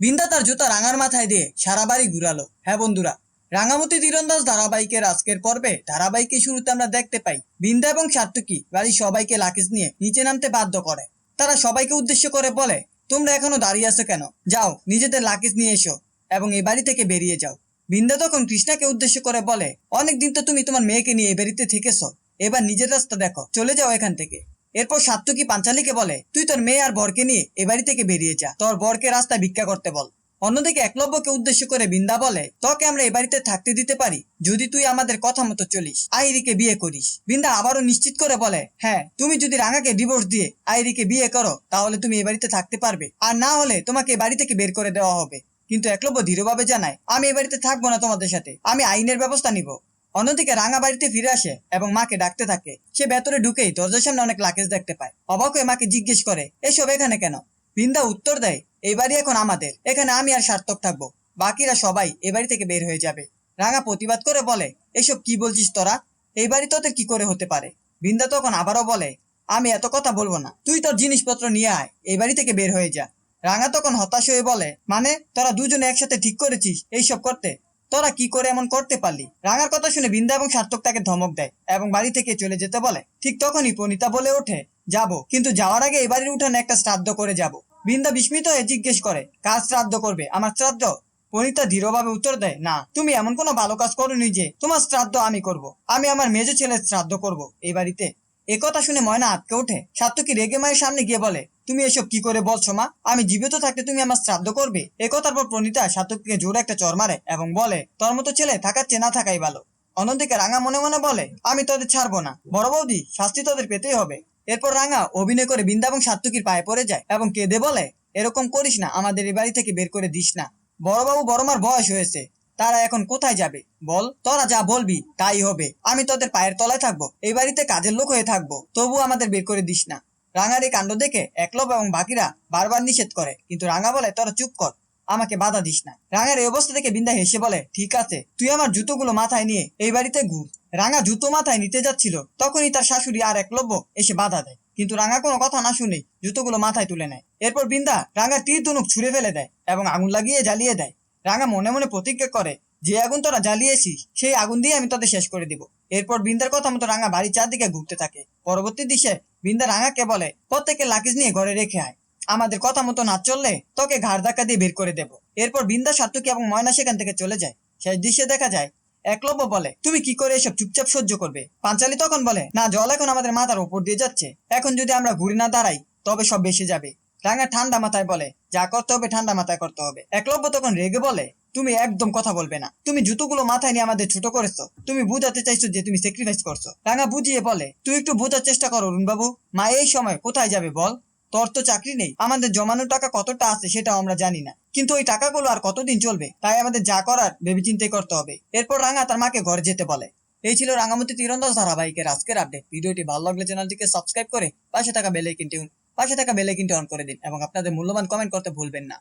বিন্দা তার জুতা রাঙার মাথায় দিয়ে সারা বাড়ি ঘুরালো। হ্যাঁ বন্ধুরা, রাঙামতি তীরন্দাজ ধারাবাহিকের আজকের পর্বে ধারাবাহিকের শুরুতে আমরা দেখতে পাই, বিন্দা এবং সার্থকী বাড়ির সবাইকে লাকিজ নিয়ে নিচে নামতে বাধ্য করে। তারা সবাইকে উদ্দেশ্য করে বলে, তোমরা এখনও দাঁড়িয়ে আছো কেন? যাও, নিজেদের লাকিজ নিয়ে এসো এবং এই বাড়ি থেকে বেরিয়ে যাও। বিন্দা তখন কৃষ্ণাকে উদ্দেশ্য করে বলে, অনেকদিন তো তুমি তোমার মেয়েকে নিয়ে এই বাড়িতে থেকেছো। এবার নিজের রাস্তা দেখো, চলে যাও এখান থেকে। এরপর সাত্তকী পাঞ্চালীকে বলে, তুই তোর মেয়ে আর বরকে নিয়ে এ বাড়ি থেকে বেরিয়ে যা, তোর বরকে রাস্তায় ভিক্ষা করতে বল। অন্যদিকে একলব্যকে উদ্দেশ্য করে বিন্দা বলে, তোকে আমরা এ বাড়িতে থাকতে দিতে পারি, যদি তুই আমাদের কথা মতো চলিস, আইরিকে বিয়ে করিস। বিন্দা আবারও নিশ্চিত করে বলে হ্যাঁ তুমি যদি রাঙাকে ডিভোর্স দিয়ে আইরিকে বিয়ে করো, তাহলে তুমি এ বাড়িতে থাকতে পারবে, আর না হলে তোমাকে এ বাড়ি থেকে বের করে দেওয়া হবে। কিন্তু একলব্য দৃঢ়ভাবে জানায়, আমি এ বাড়িতে থাকব না তোমাদের সাথে, আমি আইনের ব্যবস্থা নিব। অন্যদিকে রাঙা বাড়িতে ফিরে আসে এবং মাকে ডাকতে থাকে। সে ভেতরে ঢুকেই দরজার সামনে অনেক লাকেজ দেখতে পায়। অবাক হয়ে মাকে জিজ্ঞেস করে, এসব এখানে কেন? বৃন্দা, উত্তর দেয়, এই বাড়ি এখন আমাদের। এখানে আমি আর সার্থক থাকব। বাকিরা সবাই এ বাড়ি থেকে বের হয়ে যাবে। রাঙা প্রতিবাদ করে বলে, এসব কি বলছিস তোরা? এই বাড়ি তোদের কি করে হতে পারে? বৃন্দা তখন আবারও বলে, আমি এত কথা বলব না। তুই তোর জিনিসপত্র নিয়ে আয় এই বাড়ি থেকে বের হয়ে যা। রাঙা তখন হতাশ হয়ে বলে মানে তোরা দুজনে একসাথে ঠিক করেছিস এইসব করতে? তোরা কি করে এমন করতে পারলি? রাঙার কথা শুনে বিন্দা এবং সার্থক তাকে ধমক দেয় এবং বাড়ি থেকে চলে যেতে বলে। ঠিক তখনই প্রণীতা বলে ওঠে, যাব, কিন্তু যাওয়ার আগে এই বাড়ির উঠানে একটা শ্রাদ্ধ করে যাব। বিন্দা বিস্মিত হয়ে জিজ্ঞেস করে, কার শ্রাদ্ধ করবে? আমার শ্রাদ্ধ? প্রণীতা দৃঢ়ভাবে উত্তর দেয়, না, তুমি এমন কোনো ভালো কাজ করোনি যে তোমার শ্রাদ্ধ আমি করব। আমি আমার মেজ ছেলের শ্রাদ্ধ করব এই বাড়িতে। এ কথা শুনে ময়না আটকে ওঠে। সাত্তকী রেগে মায়ের সামনে গিয়ে বলে, তুমি এসব কি করে বলছো মা? আমি জীবিত থাকতে তুমি আমার শ্রাদ্ধ করবে? এ কথার পর প্রণীতা সাত্তকীকে জোরে একটা চর মারে এবং বলে, তোর মতো ছেলে থাকার চেনা থাকাই ভালো। অন্যদিকে রাঙা মনে মনে বলে, আমি তোদের ছাড়বো না। বড় বৌদি, শাস্তি তোদের পেতেই হবে। এরপর রাঙা অভিনয় করে বৃন্দা এবং সাত্তকীর পায়ে পড়ে যায় এবং কেঁদে বলে, এরকম করিস না, আমাদের এই বাড়ি থেকে বের করে দিস না। বড়বাবু বড়মার বয়স হয়েছে। তারা এখন কোথায় যাবে? বল, তোরা যা বলবি তাই হবে। আমি তোদের পায়ের তলায় থাকব, এই বাড়িতে কাজের লোক হয়ে থাকব। তবু আমাদের বের করে দিস না। রাঙার এই কাণ্ড দেখে একলব এবং বাকিরা বারবার নিষেধ করে। কিন্তু রাঙা বলে, তোরা চুপ কর, আমাকে বাধা দিস না। রাঙার এই অবস্থা দেখে বিন্দা হেসে বলে, ঠিক আছে, তুই আমার জুতোগুলো মাথায় নিয়ে এই বাড়িতে ঘুর। রাঙা জুতো মাথায় নিতে যাচ্ছিল, তখনই তার শাশুড়ি আর একলব্য এসে বাধা দেয়। কিন্তু রাঙা কোনো কথা না শুনেই জুতোগুলো মাথায় তুলে নেয়। এরপর বিন্দা রাঙা তীর ধনুক ছুঁড়ে ফেলে দেয় এবং আগুন লাগিয়ে জ্বালিয়ে দেয়। রাঙা মনে মনে প্রতিজ্ঞা করে যে আগুন তোরা জ্বালিয়েছিস, সেই আগুন দিয়ে আমি তোদের শেষ করে দিব। এরপর বিন্দার কথা মতো রাঙা বাড়ির চারদিকে ঘুরতে থাকে। পরবর্তী দিশে বিন্দা রাঙাকে বলে প্রত্যেকের লাকিজ নিয়ে ঘরে রেখে আয়। আমাদের কথা মতো না চললে তোকে ঘাড় ধাক্কা দিয়ে বের করে দেব। এরপর বিন্দা সাত্তুকি এবং ময়না সেখান থেকে চলে যায়। শেষ দৃশ্যে দেখা যায়, একলব্য বলে, তুমি কি করে এসব চুপচাপ সহ্য করবে? পাঞ্চালি তখন বলে, না, জল এখন আমাদের মাথার উপর দিয়ে যাচ্ছে। এখন যদি আমরা ঘুরে না দাঁড়াই, তবে সব বেসে যাবে। রাঙা ঠান্ডা মাথায় বলে, যা করতে হবে ঠান্ডা মাথায় করতে হবে। একলব্য তখন রেগে বলে, তুমি একদম কথা বলবে না। তুমি জুতোগুলো মাথায় নিয়ে আমাদের ছোট করেছ। তুমি বুঝাতে চাইছো যে তুমি স্যাক্রিফাইস করছ। রাঙা বুঝিয়ে বলে, তুই একটু বোঝার চেষ্টা করো বাবু। মা, এই সময় কোথায় যাবে বল? তোর তো চাকরি নেই। আমাদের জমানো টাকা কতটা আছে সেটাও আমরা জানি না। কিন্তু ওই টাকাগুলো আর কতদিন চলবে? তাই আমাদের যা করার ভেবে ভেবেচিন্তে করতে হবে। এরপর রাঙা তার মাকে ঘরে যেতে বলে। এই ছিল রাঙামতি তীরন্দাজ ধারাবাহিকের আজকের আপডেট ভিডিওটি ভালো লাগলে চ্যানেলটিকে সাবস্ক্রাইব করে পাশে থাকা বেল আইকনটি পাশে থাকা বেল আইকনটি অন করে দিন এবং আপনাদের মূল্যবান কমেন্ট করতে ভুলবেন না।